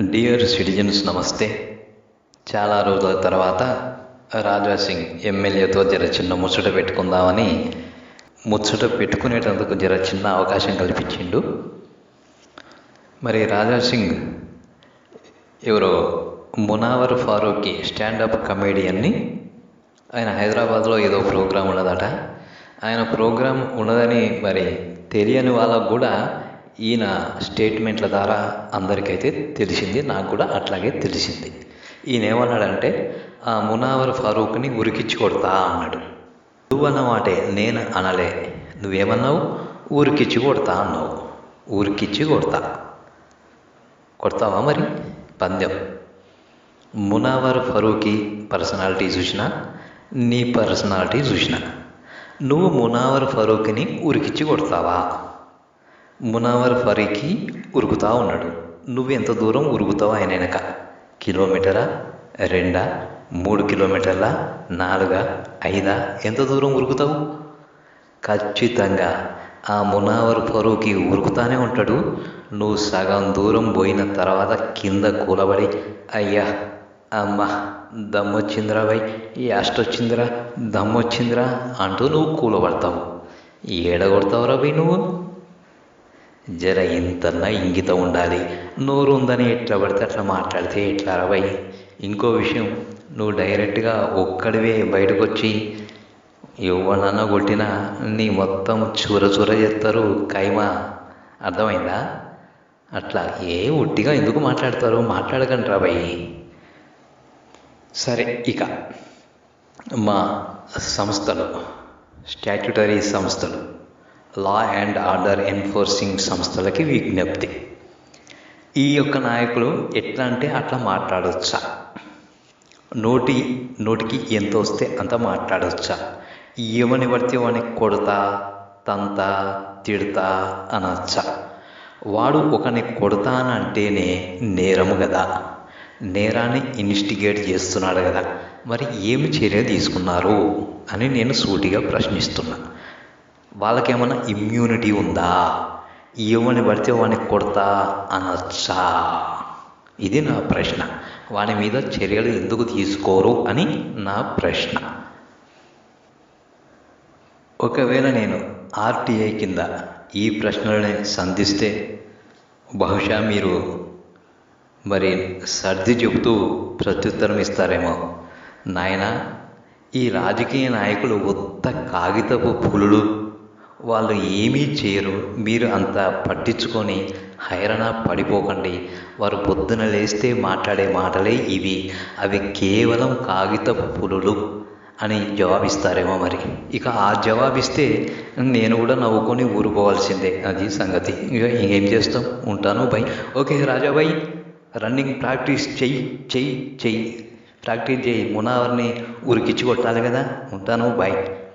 Dear citizens నమస్తే చాలా రోజుల తర్వాత రాజా సింగ్ ఎమ్మెల్యేతో జర చిన్న ముచ్చట పెట్టుకుందామని ముచ్చట పెట్టుకునేటందుకు జర చిన్న అవకాశం కల్పించిండు. మరి రాజా సింగ్ ఎవరో మునావర్ ఫారూక్కి స్టాండప్ కమేడియన్ని ఆయన హైదరాబాద్లో ఏదో ప్రోగ్రాం ఉన్నదట. ఆయన ప్రోగ్రాం ఉన్నదని మరి తెలియని వాళ్ళకు కూడా ఈయన స్టేట్మెంట్ల ద్వారా అందరికైతే తెలిసింది నాకు కూడా అట్లాగే తెలిసింది. ఈయన ఏమన్నాడంటే ఆ మునావర్ ఫారూక్ని ఉరికిచ్చి కొడతా అన్నాడు నువ్వన్నమాటే నేను అనలే. నువ్వేమన్నావు? ఊరికిచ్చి కొడతా అన్నావు. ఊరికిచ్చి కొడతా కొడతావా మరి? పందెం. మునావర్ ఫరూకి పర్సనాలిటీ చూసినా నీ పర్సనాలిటీ చూసినా నువ్వు మునావర్ ఫరూక్ని ఉరికిచ్చి కొడతావా? మునావర్ ఫరీకి ఉరుకుతా ఉన్నాడు. నువ్వు ఎంత దూరం ఉరుకుతావు ఆయన వెనక కిలోమీటరా? రెండా? మూడు కిలోమీటర్ల? నాలుగా? ఐదా? ఎంత దూరం ఉరుకుతావు? ఖచ్చితంగా ఆ మునావర్ ఫరూకి ఉరుకుతానే ఉంటాడు. నువ్వు సగం దూరం పోయిన తర్వాత కింద కూలబడి అయ్యా అమ్మ దమ్మొచ్చిందిరా బై ఈ అష్టొచ్చిందిరా దమ్మొచ్చిందిరా అంటూ నువ్వు కూలబడతావు. ఏడగొడతావురా బై నువ్వు? జర ఇంతన్నా ఇంగిత ఉండాలి. నోరు ఉందని ఎట్లా పడితే అట్లా మాట్లాడితే ఎట్లా రవై? ఇంకో విషయం నువ్వు డైరెక్ట్గా ఒక్కడివే బయటకు వచ్చి ఎవరన్నా కొట్టినా నీ మొత్తం చూర చూర చేస్తారు కైమా అర్థమైందా? అట్లా ఏ ఉట్టిగా ఎందుకు మాట్లాడతారు మాట్లాడకండి రాబోయ్ సరే ఇక మా సంస్థలు స్టాట్యుటరీ సంస్థలు. లా అండ్ ఆర్డర్ ఎన్ఫోర్సింగ్ సంస్థలకి విజ్ఞప్తి. ఈ యొక్క నాయకులు ఎట్లా అంటే అట్లా మాట్లాడవచ్చా నోటి నోటికి ఎంత వస్తే అంత మాట్లాడవచ్చా ఏమని పడితే వానికి కొడతా తంతా తిడతా అనొచ్చా? వాడు ఒకని కొడతానంటేనే నేరము కదా నేరాన్ని ఇన్వెస్టిగేట్ చేస్తున్నాడు కదా మరి ఏమి చర్య తీసుకున్నారు అని నేను సూటిగా ప్రశ్నిస్తున్నా. వాళ్ళకేమైనా ఇమ్యూనిటీ ఉందా? ఏమని పడితే వాడిని కొడతా అనొచ్చా? ఇది నా ప్రశ్న. వాని మీద చర్యలు ఎందుకు తీసుకోరు అని నా ప్రశ్న. ఒకవేళ నేను ఆర్టీఐ కింద ఈ ప్రశ్నలని సంధిస్తే బహుశా మీరు మరి సర్ది చెబుతూ ప్రత్యుత్తరం ఇస్తారేమో. నాయన ఈ రాజకీయ నాయకులు ఉత్త కాగితపు పులులు వాళ్ళు ఏమీ చేయరు. మీరు అంత పట్టించుకొని హైరణ పడిపోకండి. వారు పొద్దున లేస్తే మాట్లాడే మాటలే ఇవి. అవి కేవలం కాగితపు పులులు అని జవాబిస్తారేమో మరి. ఇక ఆ జవాబిస్తే నేను కూడా నవ్వుకొని ఊరుకోవాల్సిందే. అది సంగతి. ఇక ఏం చేస్తాం? ఉంటాను bye okay Rajabai running practice చెయ్యి చెయ్యి చెయ్యి. ప్రాక్టీస్ చేయి మునావర్ని ఉరికిచ్చి కొట్టాలి కదా. ఉంటాను బాయ్